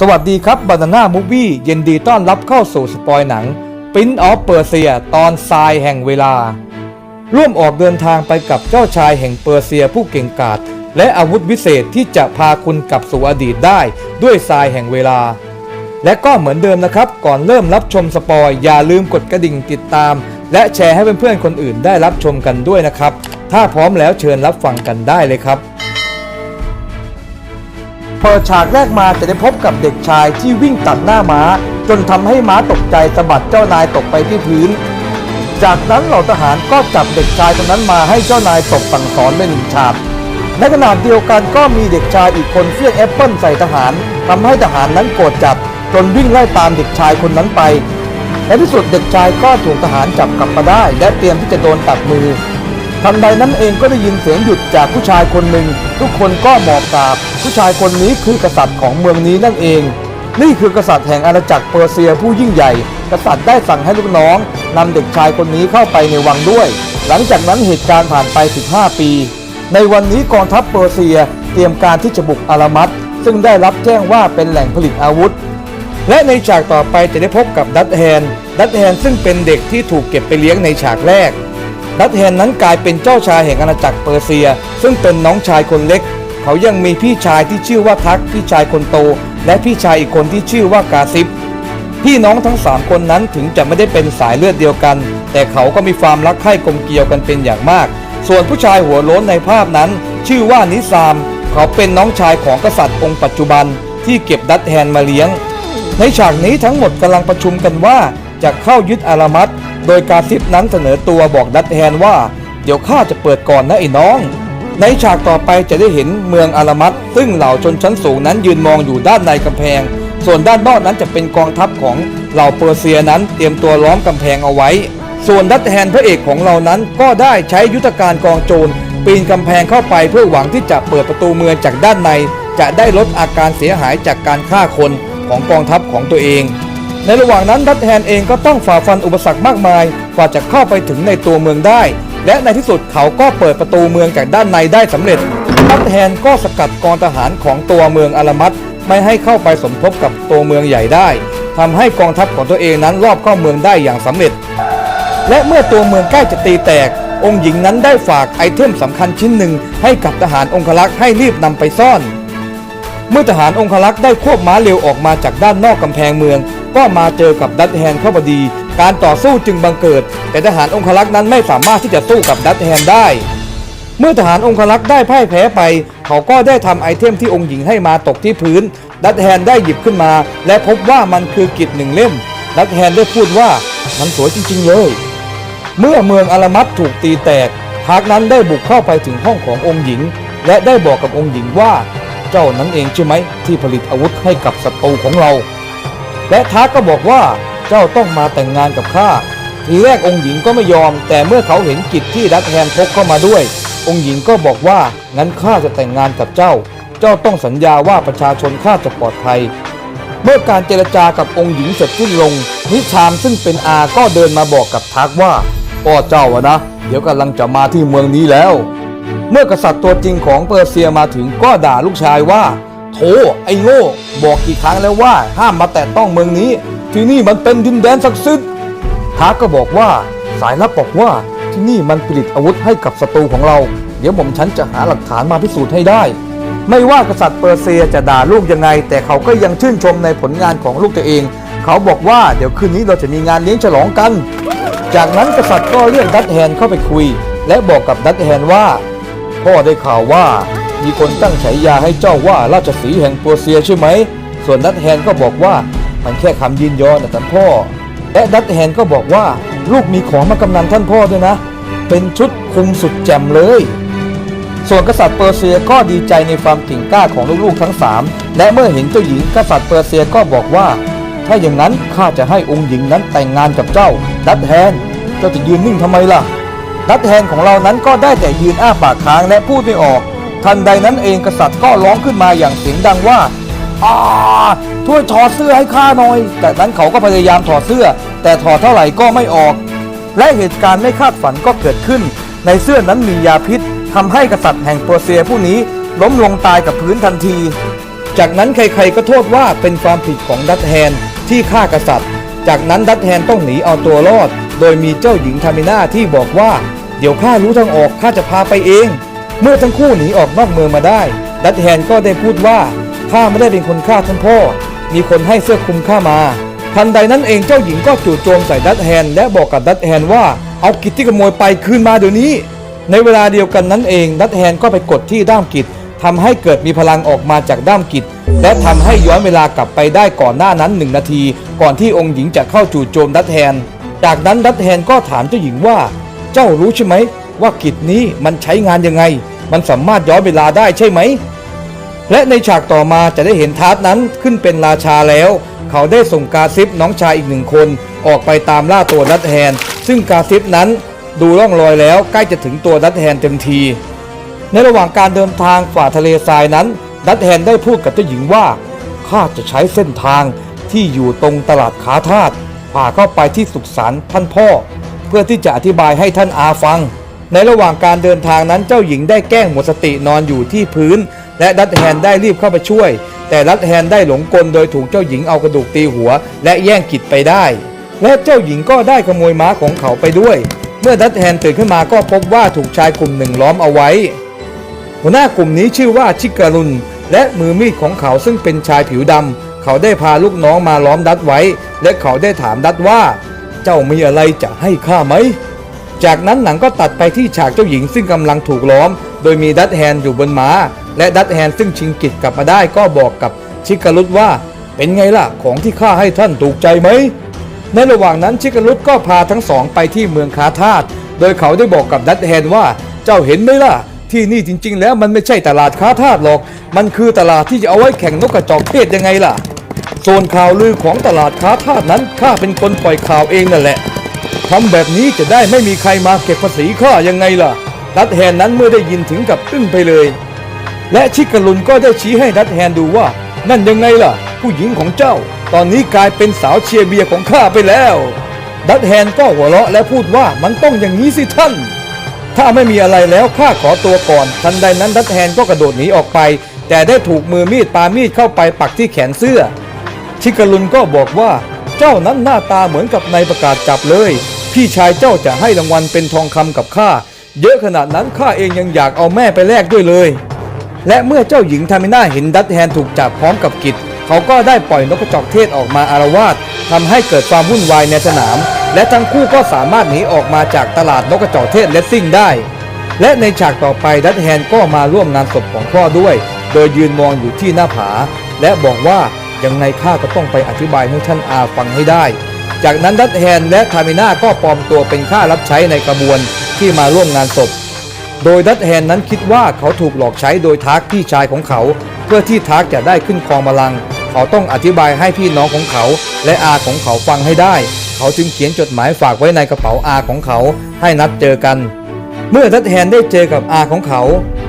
สวัสดีครับบานาน่ามูวี่ยินดีต้อนรับเข้าสู่สปอยหนังปิ้นออฟเปอร์เซียตอนทรายแห่งเวลา ร่วมออกเดินทางไปกับเจ้าชายแห่งเปอร์เซียผู้เก่งกาจและอาวุธวิเศษที่จะพาคุณกลับสู่อดีตได้ด้วยทรายแห่งเวลา และก็เหมือนเดิมนะครับ ก่อนเริ่มรับชมสปอยอย่าลืมกดกระดิ่งติดตาม และแชร์ให้เพื่อนๆคนอื่นได้รับชมกันด้วยนะครับ ถ้าพร้อมแล้วเชิญรับฟังกันได้เลยครับ เปิดฉากแรกมาจะได้พบกับเด็กชายที่วิ่งตัดหน้าม้า จนทำให้ม้าตกใจสะบัดเจ้านายตกไปที่พื้น จากนั้นเหล่าทหารก็จับเด็กชายคนนั้นมาให้เจ้านายตบสั่งสอนไปหนึ่งฉากในขณะเดียวกันก็มีเด็กชายอีกคนเฟี้ยงแอปเปิลใส่ทหารทำให้ทหารนั้นโกรธจับจนวิ่งไล่ตามเด็กชายคนนั้นไปในที่สุดเด็กชายก็ถูกทหารจับกลับมาได้ และเตรียมที่จะโดนตัดมือ ทันใดนั้นเองก็ได้ยินเสียงหยุดจากผู้ชายคนหนึ่ง ทุกคนก็หมอบกราบ ผู้ชายคนนี้คือกษัตริย์ของเมืองนี้นั่นเอง นี่คือกษัตริย์แห่งอาณาจักรเปอร์เซียผู้ยิ่งใหญ่ กษัตริย์ได้สั่งให้ลูกน้องนำเด็กชายคนนี้เข้าไปในวังด้วย หลังจากนั้นเหตุการณ์ผ่านไป 15 ปี ในวันนี้กองทัพเปอร์เซียเตรียมการที่จะบุกอารามัตซึ่งได้รับแจ้งว่าเป็นแหล่งผลิตอาวุธ และในฉากต่อไปจะได้พบกับดัตแฮน ดัตแฮนซึ่งเป็นเด็กที่ถูกเก็บไปเลี้ยงในฉากแรก ดัตแฮนนั้นกลายเป็นเจ้าชายแห่งอาณาจักรเปอร์เซีย ซึ่งเป็นน้องชายคนเล็ก เขายังมีพี่ชายที่ชื่อว่าทักพี่ชายคนโต และพี่ชายอีกคนที่ชื่อว่ากาซิบพี่น้องทั้งสามคนนั้นถึงจะไม่ได้เป็นสายเลือดเดียวกัน แต่เขาก็มีความรักใคร่กลมเกลียวกันเป็นอย่างมาก ส่วนผู้ชายหัวโล้นในภาพนั้น ชื่อว่านิซาม เขาเป็นน้องชายของกษัตริย์องค์ปัจจุบันที่เก็บดัตแฮนมาเลี้ยง ในฉากนี้ทั้งหมดกำลังประชุมกันว่าจะเข้ายึดอารามัต โดยกาซิบนั้นเสนอตัวบอกดัตแฮนว่า เดี๋ยวข้าจะเปิดก่อนนะไอ้น้อง ในฉากต่อไปจะได้เห็นเมืองอารามัตซึ่งเหล่าชนชั้นสูงนั้นยืนมองอยู่ด้านในกำแพง ส่วนด้านนอกนั้นจะเป็นกองทัพของเหล่าเปอร์เซียนั้นเตรียมตัวล้อมกำแพงเอาไว้ ส่วนดัตแฮนพระเอกของเรานั้นก็ได้ใช้ยุทธการกองโจรปีนกำแพงเข้าไปเพื่อหวังที่จะเปิดประตูเมืองจากด้านใน จะได้ลดอาการเสียหายจากการฆ่าคนของกองทัพของตัวเอง ในระหว่างนั้นดัตแฮนเองก็ต้องฝ่าฟันอุปสรรคมากมาย กว่าจะเข้าไปถึงในตัวเมืองได้ และในที่สุดเขาก็เปิดประตูเมืองจากด้านในได้สำเร็จดัตแฮนก็สกัดกองทหารของตัวเมืองอารามัตไม่ให้เข้าไปสมทบกับตัวเมืองใหญ่ได้ทำให้กองทัพของตัวเองนั้นรอบเข้าเมืองได้อย่างสำเร็จ และเมื่อตัวเมืองใกล้จะตีแตก องค์หญิงนั้นได้ฝากไอเทมสำคัญชิ้นหนึ่งให้กับทหารองครักษ์ให้รีบนำไปซ่อน เมื่อทหารองครักษ์ได้ควบม้าเร็วออกมาจากด้านนอกกำแพงเมือง ก็มาเจอกับดัตแฮนเข้าพอดี การต่อสู้จึงบังเกิด แต่ทหารองครักษ์นั้นไม่สามารถที่จะสู้กับดัตแฮนได้ เมื่อทหารองครักษ์ได้พ่ายแพ้ไป เขาก็ได้ทำไอเทมที่องค์หญิงให้มาตกที่พื้น ดัตแฮนได้หยิบขึ้นมา และพบว่ามันคือกิจหนึ่งเล่ม ดัตแฮนได้พูดว่ามันสวยจริง ๆ เลย เมื่อเมืองอารามัตถูกตีแตกทากนั้นได้บุกเข้าไปถึงห้องขององค์หญิง และได้บอกกับองค์หญิงว่า เจ้านั้นเองใช่ไหมที่ผลิตอาวุธให้กับศัตรูของเรา และทากก็บอกว่าเจ้าต้องมาแต่งงานกับข้าทีแรกองค์หญิงก็ไม่ยอม แต่เมื่อเขาเห็นกิจที่ดัตแฮนพกเข้ามาด้วย องค์หญิงก็บอกว่างั้นข้าจะแต่งงานกับเจ้า เจ้าต้องสัญญาว่าประชาชนข้าจะปลอดภัย เมื่อการเจรจากับองค์หญิงเสร็จสิ้นลง นิชามซึ่งเป็นอาก็เดินมาบอกกับทักว่าพ่อเจ้าอะนะ เดี๋ยวกำลังจะมาที่เมืองนี้แล้ว เมื่อกษัตริย์ตัวจริงของเปอร์เซียมาถึงก็ด่าลูกชายว่า โถไอ้โง่บอกกี่ครั้งแล้วว่าห้ามมาแตะต้องเมืองนี้ ที่นี่มันเป็นดินแดนศักดิ์สิทธิ์ทักก็บอกว่าสายลับบอกว่าที่นี่มันผลิตอาวุธให้กับศัตรูของเรา เดี๋ยวผมฉันจะหาหลักฐานมาพิสูจน์ให้ได้ ไม่ว่ากษัตริย์เปอร์เซียจะด่าลูกยังไง แต่เขาก็ยังชื่นชมในผลงานของลูกตัวเอง เขาบอกว่าเดี๋ยวคืนนี้เราจะมีงานเลี้ยงฉลองกัน จากนั้นกษัตริย์ก็เรียกดัตแฮนเข้าไปคุย และบอกกับดัตแฮนว่า พ่อได้ข่าวว่า มีคนตั้งฉายาให้เจ้าว่าราชสีแห่งปอร์เซียใช่ไหม ส่วนดัตแฮนก็บอกว่ามันแค่คำยินยอนะท่านพ่อ และดัตแฮนก็บอกว่าลูกมีของมากำนันท่านพ่อด้วยนะ เป็นชุดคุมสุดแจ่มเลย ส่วนกษัตริย์เปอร์เซียก็ดีใจในความเก่งกล้าของลูกๆทั้งสามและเมื่อเห็นเจ้าหญิงกษัตริย์เปอร์เซียก็บอกว่า ถ้าอย่างนั้นข้าจะให้องค์หญิงนั้นแต่งงานกับเจ้าดัตแฮนเจ้าจะยืนนิ่งทำไมล่ะ ดัตแฮนของเรานั้นก็ได้แต่ยืนอ้าปากค้างและพูดไม่ออก ทันใดนั้นเองกษัตริย์ก็ร้องขึ้นมาอย่างเสียงดังว่าอาช่วยถอดเสื้อให้ข้าหน่อยจากนั้นเขาก็พยายามถอดเสื้อ แต่ถอดเท่าไหร่ก็ไม่ออก และเหตุการณ์ไม่คาดฝันก็เกิดขึ้น ในเสื้อนั้นมียาพิษทำให้กษัตริย์แห่งเปรเซียผู้นี้ล้มลงตายกับพื้นทันที จากนั้นใครๆก็โทษว่าเป็นความผิดของดัตแฮนที่ฆ่ากษัตริย์ จากนั้นดัตแฮนต้องหนีเอาตัวรอด โดยมีเจ้าหญิงทามินาที่บอกว่า เดี๋ยวข้ารู้ทางออกข้าจะพาไปเอง เมื่อทั้งคู่หนีออกนอกเมืองมาได้ ดัตแฮนก็ได้พูดว่าข้าไม่ได้เป็นคนฆ่าท่านพ่อ มีคนให้เสื้อคลุมข้ามา ทันใดนั้นเองเจ้าหญิงก็จู่โจมใส่ดัตแฮนและบอกกับดัตแฮนว่าเอากิจที่ขโมยไปคืนมาเดี๋ยวนี้ ในเวลาเดียวกันนั้นเองดัตแฮนก็ไปกดที่ด้ามกิจทำให้เกิดมีพลังออกมาจากด้ามกิจ และทำให้ย้อนเวลากลับไปได้ก่อนหน้านั้นหนึ่งนาที ก่อนที่องค์หญิงจะเข้าจู่โจมดัตแฮน จากนั้นดัตแฮนก็ถามเจ้าหญิงว่า เจ้ารู้ใช่ไหม ว่ากิจนี้มันใช้งานยังไง มันสามารถย้อนเวลาได้ใช่ไหม และในฉากต่อมาจะได้เห็นทาร์ตนั้นขึ้นเป็นราชาแล้ว เขาได้ส่งกาซิปน้องชายอีกหนึ่งคน ออกไปตามล่าตัวดัตแฮน ซึ่งกาซิปนั้นดูร่องรอยแล้วใกล้จะถึงตัวดัตแฮนเต็มที ในระหว่างการเดินทางฝ่าทะเลทรายนั้น ดัตแฮนได้พูดกับเจ้าหญิงว่าข้าจะใช้เส้นทางที่อยู่ตรงตลาดขาทาสพาเข้าไปที่สุขสันต์ท่านพ่อ เพื่อที่จะอธิบายให้ท่านอาฟัง ในระหว่างการเดินทางนั้นเจ้าหญิงได้แกล้งหมดสตินอนอยู่ที่พื้น และดัตแฮนได้รีบเข้าไปช่วย แต่ดัตแฮนได้หลงกลโดยถูกเจ้าหญิงเอากระดูกตีหัว และแย่งกิจไปได้ และเจ้าหญิงก็ได้ขโมยม้าของเขาไปด้วย เมื่อดัตแฮนตื่นขึ้นมาก็พบว่าถูกชายกลุ่มหนึ่งล้อมเอาไว้ หัวหน้ากลุ่มนี้ชื่อว่าชิการุนและมือมีดของเขาซึ่งเป็นชายผิวดำเขาได้พาลูกน้องมาล้อมดัดไว้ และเขาได้ถามดัดว่า เจ้ามีอะไรจะให้ข้าไหม จากนั้นหนังก็ตัดไปที่ฉากเจ้าหญิงซึ่งกำลังถูกล้อม โดยมีดัตแฮนอยู่บนม้า และดัตแฮนซึ่งชิงกิจกลับมาได้ก็บอกกับชิการุตว่า เป็นไงล่ะของที่ข้าให้ท่านถูกใจไหม ในระหว่างนั้นชิการุตก็พาทั้งสองไปที่เมืองคาทาสโดยเขาได้บอกกับดัตแฮนว่าเจ้าเห็นไหมล่ะที่นี่จริง ๆ แล้วมันไม่ใช่ตลาดค้าทาสหรอก มันคือตลาดที่จะเอาไว้แข่งนกกระจอกเทศยังไงล่ะ ส่วนข่าวลือของตลาดค้าทาสนั้นข้าเป็นคนปล่อยข่าวเองนั่นแหละทำแบบนี้จะได้ไม่มีใครมาเก็บภาษีข้ายังไงล่ะดัตแฮนนั้นเมื่อได้ยินถึงกับอึ้งไปเลย และชิกาลุนก็ได้ชี้ให้ดัตแฮนดูว่า นั่นยังไงล่ะ ผู้หญิงของเจ้า ตอนนี้กลายเป็นสาวเชียร์เบียร์ของข้าไปแล้วดัตแฮนก็หัวเราะและพูดว่ามันต้องอย่างนี้สิท่าน ถ้าไม่มีอะไรแล้วข้าขอตัวก่อน ทันใดนั้นดัตแฮนก็กระโดดหนีออกไป แต่ได้ถูกมือมีดปามีดเข้าไปปักที่แขนเสื้อ ชิกาลุนก็บอกว่า เจ้านั้นหน้าตาเหมือนกับในประกาศจับเลย พี่ชายเจ้าจะให้รางวัลเป็นทองคำกับข้าเยอะขนาดนั้นข้าเองยังอยากเอาแม่ไปแลกด้วยเลย และเมื่อเจ้าหญิงทามิน่าเห็นดัตแฮนถูกจับพร้อมกับกิจเขาก็ได้ปล่อยนกกระจอกเทศออกมาอารวาสทำให้เกิดความวุ่นวายในสนาม และทั้งคู่ก็สามารถหนีออกมาจากตลาดนกกระจอกเทศเลสซิ่งได้ และในฉากต่อไปดัตแฮนก็มาร่วมงานศพของพ่อด้วย โดยยืนมองอยู่ที่หน้าผา และบอกว่า ยังไงข้าก็ต้องไปอธิบายให้ท่านอาฟังให้ได้ จากนั้นดัตแฮนและคามิน่าก็ปลอมตัวเป็นข้ารับใช้ในกระบวนที่มาร่วมงานศพ โดยดัตแฮนนั้นคิดว่าเขาถูกหลอกใช้โดยทาร์กพี่ชายของเขา เพื่อที่ทาร์กจะได้ขึ้นครองบัลลังก์เขาต้องอธิบายให้พี่น้องของเขา และอาของเขาฟังให้ได้ เขาจึงเขียนจดหมายฝากไว้ในกระเป๋าอาของเขา ให้นัดเจอกัน เมื่อดัตแฮนได้เจอกับอาของเขา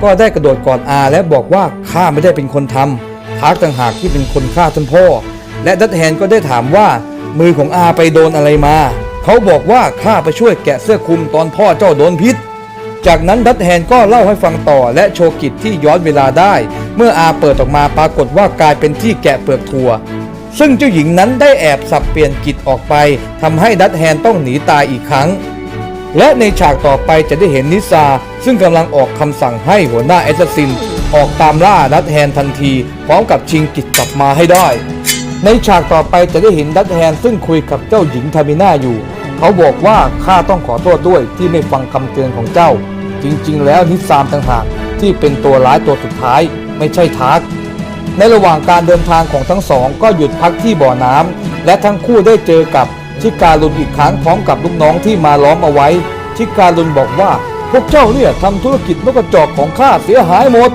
ก็ได้กระโดดกอดอาและบอกว่าข้าไม่ได้เป็นคนทำ ทาร์กต่างหากที่เป็นคนฆ่าท่านพ่อ และดัตแฮนก็ได้ถามว่า มือของอาไปโดนอะไรมา เขาบอกว่าข้าไปช่วยแกะเสื้อคลุมตอนพ่อเจ้าโดนพิษ จากนั้นดัตแฮนก็เล่าให้ฟังต่อและโชว์กิจที่ย้อนเวลาได้ เมื่ออาเปิดออกมาปรากฏว่ากลายเป็นที่แกะเปลือกถั่วซึ่งเจ้าหญิงนั้นได้แอบสับเปลี่ยนกิจออกไปทำให้ดัตแฮนต้องหนีตายอีกครั้ง และในฉากต่อไปจะได้เห็นนิซาซึ่งกำลังออกคำสั่งให้หัวหน้าแอสซัสซิน ออกตามล่าดัตแฮนทันที พร้อมกับชิงกิจกลับมาให้ได้ ในฉากต่อไปจะได้เห็นดัตแฮนซึ่งคุยกับเจ้าหญิงทามิน่าอยู่ เขาบอกว่าข้าต้องขอโทษด้วยที่ไม่ฟังคำเตือนของเจ้า จริงๆ แล้วนิซามต่างหากที่เป็นตัวร้ายตัวสุดท้าย ไม่ใช่ทาร์กในระหว่างการเดินทางของทั้งสอง ก็หยุดพักที่บ่อน้ำและทั้งคู่ได้เจอกับชิการุนอีกครั้งพร้อมกับลูกน้องที่มาล้อมเอาไว้ ชิการุนบอกว่าพวกเจ้าเนี่ยทำธุรกิจนกกระจอกของข้าเสียหายหมด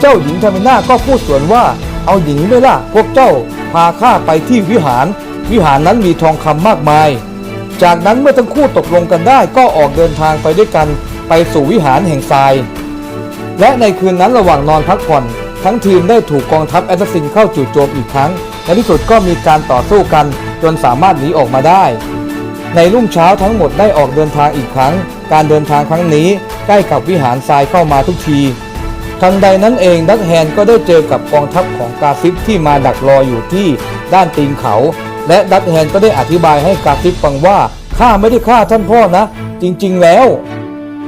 เจ้าหญิงทามิน่าก็พูดสวนว่า เอาอย่างนี้ไหมล่ะ พวกเจ้าพาข้าไปที่วิหาร วิหารนั้นมีทองคำมากมาย จากนั้นเมื่อทั้งคู่ตกลงกันได้ก็ออกเดินทางไปด้วยกันไปสู่วิหารแห่งทราย และในคืนนั้นระหว่างนอนพักผ่อนทั้งทีมได้ถูกกองทัพแอสซัสซินเข้าจู่โจมอีกครั้ง ในที่สุดก็มีการต่อสู้กันจนสามารถหนีออกมาได้ ในรุ่งเช้าทั้งหมดได้ออกเดินทางอีกครั้ง การเดินทางครั้งนี้ใกล้กับวิหารทรายเข้ามาทุกที ทันใดนั้นเองดัตแฮนก็ได้เจอกับกองทัพของกาซิปที่มาดักรออยู่ที่ด้านตีนเขา และดัตแฮนก็ได้อธิบายให้กาซิปฟังว่าข้าไม่ได้ฆ่าท่านพ่อนะ จริงๆแล้ว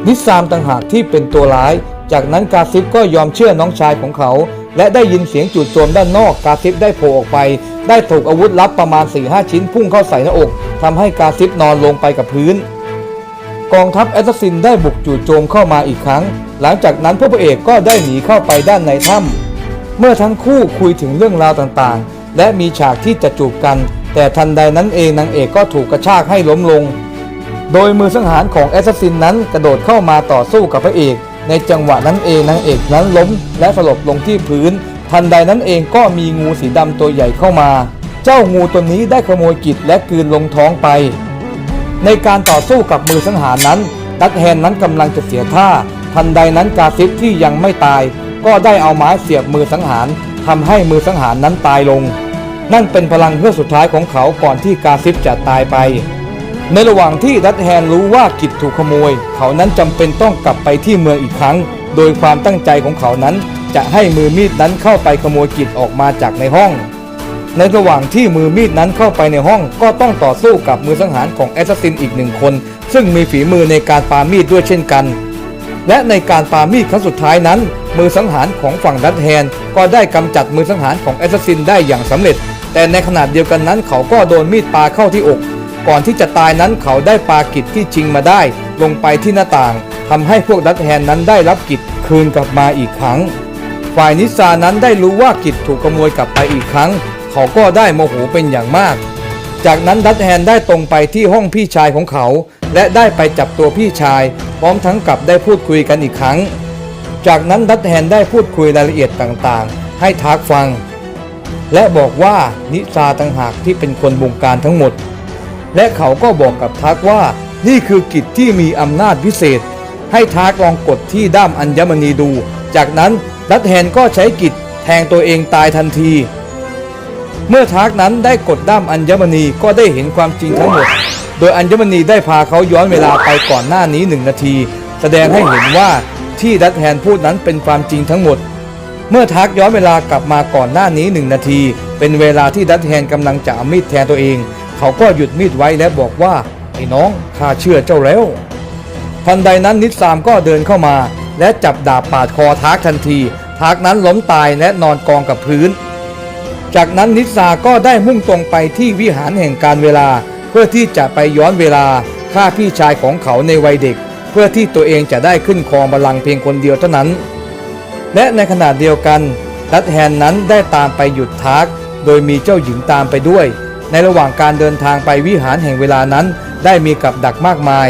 นิสามต่างหากที่เป็นตัวร้าย จากนั้นกาซิปก็ยอมเชื่อน้องชายของเขา และได้ยินเสียงจู่โจมด้านนอกกาซิปได้โผล่ออกไป ได้ถูกอาวุธลับประมาณ4-5ชิ้นพุ่งเข้าใส่หน้าอกทำให้กาซิปนอนลงไปกับพื้น กองทัพแอสซัสซินได้บุกจู่โจมเข้ามาอีกครั้ง หลังจากนั้นพวกพระเอกก็ได้หนีเข้าไปด้านในถ้ำเมื่อทั้งคู่คุยถึงเรื่องราวต่างๆ และมีฉากที่จะจูบกัน แต่ทันใดนั้นเองนางเอกก็ถูกกระชากให้ล้มลง โดยมือสังหารของแอสซัสซินนั้นกระโดดเข้ามาต่อสู้กับพระเอก ในจังหวะนั้นเองนางเอกนั้นล้ม และสลบลงที่พื้น ทันใดนั้นเองก็มีงูสีดำตัวใหญ่เข้ามา เจ้างูตัวนี้ได้ขโมยกิจและกืนลงท้องไป ในการต่อสู้กับมือสังหารนั้น ดัตแฮนนั้นกำลังจะเสียท่า ทันใดนั้นกาซิปที่ยังไม่ตาย ก็ได้เอาไม้เสียบมือสังหารทำให้มือสังหารนั้นตายลง นั่นเป็นพลังเพื่อสุดท้ายของเขาก่อนที่กาซิปจะตายไป ในระหว่างที่ดัตแฮนรู้ว่ากิจถูกขโมย เขานั้นจำเป็นต้องกลับไปที่เมืองอีกครั้ง โดยความตั้งใจของเขานั้นจะให้มือมีดนั้นเข้าไปขโมยกิจออกมาจากในห้อง ในระหว่างที่มือมีดนั้นเข้าไปในห้องก็ต้องต่อสู้กับมือสังหารของแอสซัสซินอีกหนึ่งคน ซึ่งมีฝีมือในการปามีดด้วยเช่นกัน และในการปามีดครั้งสุดท้ายนั้น มือสังหารของฝั่งดัตแฮน ก็ได้กำจัดมือสังหารของแอสซัสซินได้อย่างสำเร็จ แต่ในขณะเดียวกันนั้นเขาก็โดนมีดปาเข้าที่อก ก่อนที่จะตายนั้นเขาได้ปากิจที่ชิงมาได้ ลงไปที่หน้าต่างทำให้พวกดัตแฮนนั้นได้รับกิจคืนกลับมาอีกครั้ง ฝ่ายนิสานั้นได้รู้ว่ากิจถูกขโมยกลับไปอีกครั้ง เขาก็ได้โมโหเป็นอย่างมาก จากนั้นดัตแฮนได้ตรงไปที่ห้องพี่ชายของเขา และได้ไปจับตัวพี่ชาย พร้อมทั้งกลับได้พูดคุยกันอีกครั้ง จากนั้นดัตแฮนได้พูดคุยรายละเอียดต่างๆ ให้ทากฟัง และบอกว่านิซาต่างหากที่เป็นคนบงการทั้งหมด และเขาก็บอกกับทักว่านี่คือกิจที่มีอำนาจพิเศษ ให้ทักลองกดที่ด้ามอัญมณีดู จากนั้นดัตแฮนก็ใช้กิจแทงตัวเองตายทันที เมื่อทักนั้นได้กดด้ามอัญมณีก็ได้เห็นความจริงทั้งหมด โดยอัญมณีได้พาเขาย้อนเวลาไปก่อนหน้านี้หนึ่งนาที แสดงให้เห็นว่าที่ดัตแฮนพูดนั้นเป็นความจริงทั้งหมด เมื่อทักย้อนเวลากลับมาก่อนหน้านี้หนึ่งนาที เป็นเวลาที่ดัตแฮนกำลังจะเอามีดแทนตัวเอง เขาก็หยุดมีดไว้และบอกว่าไอ้น้องข้าเชื่อเจ้าแล้ว ทันใดนั้นนิสซามก็เดินเข้ามา และจับดาบปาดคอทักทันทีทักนั้นล้มตายและนอนกองกับพื้น จากนั้นนิสาก็ได้มุ่งตรงไปที่วิหารแห่งการเวลา เพื่อที่จะไปย้อนเวลาฆ่าพี่ชายของเขาในวัยเด็ก เพื่อที่ตัวเองจะได้ขึ้นครองบัลลังก์เพียงคนเดียวเท่านั้น และในขณะเดียวกันดัตแฮนนั้นได้ตามไปหยุดทักโดยมีเจ้าหญิงตามไปด้วย ในระหว่างการเดินทางไปวิหารแห่งเวลานั้น ได้มีกับดักมากมาย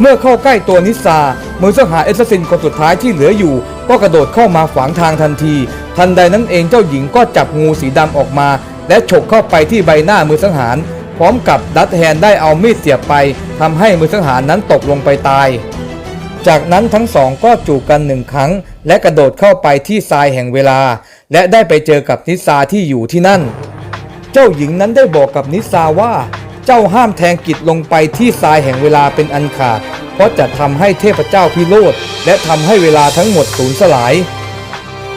เมื่อเข้าใกล้ตัวนิสซามือสังหารเอสซัสซินคนสุดท้ายที่เหลืออยู่ ก็กระโดดเข้ามาขวางทางทันที ทันใดนั้นเองเจ้าหญิงก็จับงูสีดำออกมา และฉกเข้าไปที่ใบหน้ามือสังหาร พร้อมกับดัตแฮนได้เอามีดเสียบไปทำให้มือสังหารนั้นตกลงไปตาย จากนั้นทั้งสองก็จูบกันหนึ่งครั้ง และกระโดดเข้าไปที่ทรายแห่งเวลา และได้ไปเจอกับนิสาที่อยู่ที่นั่น เจ้าหญิงนั้นได้บอกกับนิสาว่า เจ้าห้ามแทงกิจลงไปที่ทรายแห่งเวลาเป็นอันขาด เพราะจะทำให้เทพเจ้าพิโรธและทำให้เวลาทั้งหมดสูญสลาย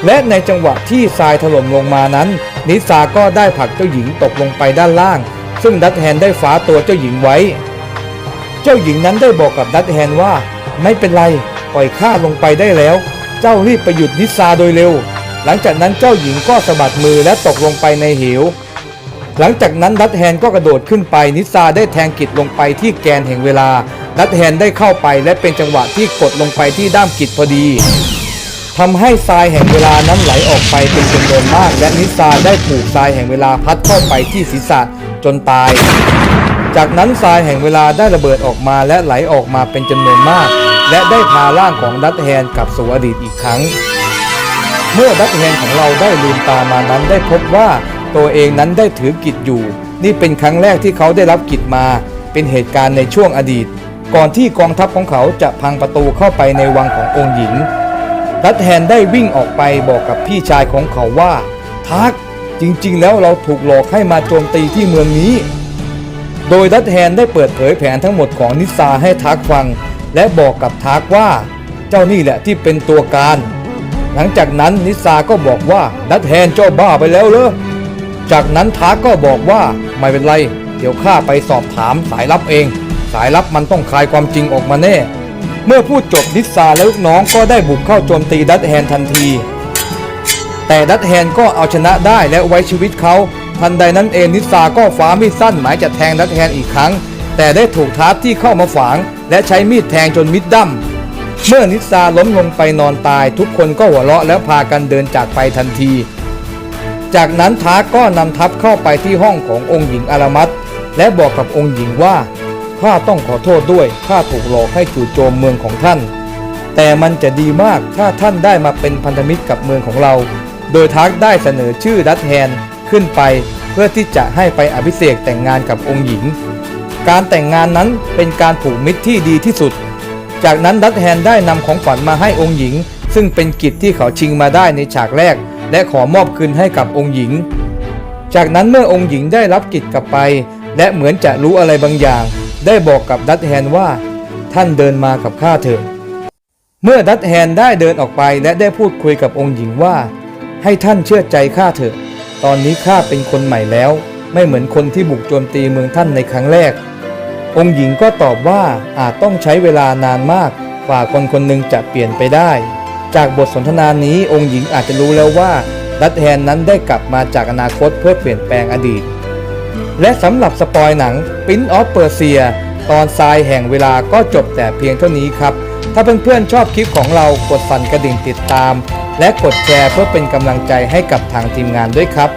และในจังหวะที่ทรายถล่มลงมานั้น นิสาก็ได้ผลักเจ้าหญิงตกลงไปด้านล่าง ซึ่งดัตแฮนได้ฟ้าตัวเจ้าหญิงไว้ เจ้าหญิงนั้นได้บอกกับดัตแฮนว่า ไม่เป็นไรปล่อยข้าลงไปได้แล้ว เจ้ารีบไปหยุดนิซาโดยเร็ว หลังจากนั้นเจ้าหญิงก็สะบัดมือและตกลงไปในเหว หลังจากนั้นดัตแฮนก็กระโดดขึ้นไปนิซาได้แทงกิจลงไปที่แกนแห่งเวลาดัตแฮนได้เข้าไปและเป็นจังหวะที่กดลงไปที่ด้ามกิจพอดีทำให้ทรายแห่งเวลานั้นไหลออกไปเป็นจำนวนมาก และนิซาได้ถูกทรายแห่งเวลาพัดเข้าไปที่ศีรษะจนตาย จากนั้นทรายแห่งเวลาได้ระเบิดออกมาและไหลออกมาเป็นจำนวนมาก และได้พาร่างของดัตแฮนกลับสู่อดีตอีกครั้ง เมื่อดัตแฮนของเราได้ลืมตามานั้นได้พบว่า ตัวเองนั้นได้ถือกิจอยู่ นี่เป็นครั้งแรกที่เขาได้รับกิจมา เป็นเหตุการณ์ในช่วงอดีต ก่อนที่กองทัพของเขาจะพังประตูเข้าไปในวังขององค์หญิงดัตแฮนได้วิ่งออกไปบอกกับพี่ชายของเขาว่า ทักจริงๆ แล้วเราถูกหลอกให้มาโจมตีที่เมืองนี้ โดยดัตแฮนได้เปิดเผยแผนทั้งหมดของนิซาให้ทักฟัง และบอกกับทักว่า เจ้านี่แหละที่เป็นตัวการ หลังจากนั้นนิสาก็บอกว่าดัดแฮนเจ้าบ้าไปแล้วเหรอ จากนั้นท้าก็บอกว่าไม่เป็นไร เดี๋ยวข้าไปสอบถามสายลับเอง สายลับมันต้องคลายความจริงออกมาแน่ เมื่อพูดจบนิสาและลูกน้องก็ได้บุกเข้าโจมตีดัตแฮนทันที แต่ดัตแฮนก็เอาชนะได้และไว้ชีวิตเขา ทันใดนั้นเองนิสาก็ฟ้ามีดสั้นหมายจะแทงดัตแฮนอีกครั้ง แต่ได้ถูกท้าที่เข้ามาฝาง และใช้มีดแทงจนมิดดั้มเมื่อนิสาล้มลงไปนอนตาย ทุกคนก็หัวเราะแล้วพากันเดินจากไปทันที จากนั้นทากก็นำทัพเข้าไปที่ห้องขององค์หญิงอารามัตและบอกกับองค์หญิงว่าข้าต้องขอโทษด้วยข้าถูกหลอกให้จู่โจมเมืองของท่าน แต่มันจะดีมากถ้าท่านได้มาเป็นพันธมิตรกับเมืองของเรา โดยทากได้เสนอชื่อดัตแฮนขึ้นไป เพื่อที่จะให้ไปอภิเษกแต่งงานกับองค์หญิง การแต่งงานนั้นเป็นการผูกมิตรที่ดีที่สุด จากนั้นดัตแฮนได้นำของขวัญมาให้องค์หญิง ซึ่งเป็นกิจที่เขาชิงมาได้ในฉากแรก และขอมอบคืนให้กับองค์หญิง จากนั้นเมื่อองค์หญิงได้รับกิจกลับไป และเหมือนจะรู้อะไรบางอย่าง ได้บอกกับดัตแฮนว่า ท่านเดินมากับข้าเถอะเมื่อดัตแฮนได้เดินออกไปและได้พูดคุยกับองค์หญิงว่า ให้ท่านเชื่อใจข้าเถอะตอนนี้ข้าเป็นคนใหม่แล้ว ไม่เหมือนคนที่บุกโจมตีเมืองท่านในครั้งแรก องค์หญิงก็ตอบว่าอาจต้องใช้เวลานานมากกว่าคนคนหนึ่งจะเปลี่ยนไปได้ จากบทสนทนานี้องค์หญิงอาจจะรู้แล้วว่าดัตแฮนนั้นได้กลับมาจากอนาคตเพื่อเปลี่ยนแปลงอดีต และสำหรับสปอยหนัง Prince of Persia ตอนทรายแห่งเวลาก็จบแต่เพียงเท่านี้ครับ ถ้าเพื่อนๆชอบคลิปของเรากดสั่นกระดิ่งติดตาม และกดแชร์เพื่อเป็นกำลังใจให้กับทางทีมงานด้วยครับ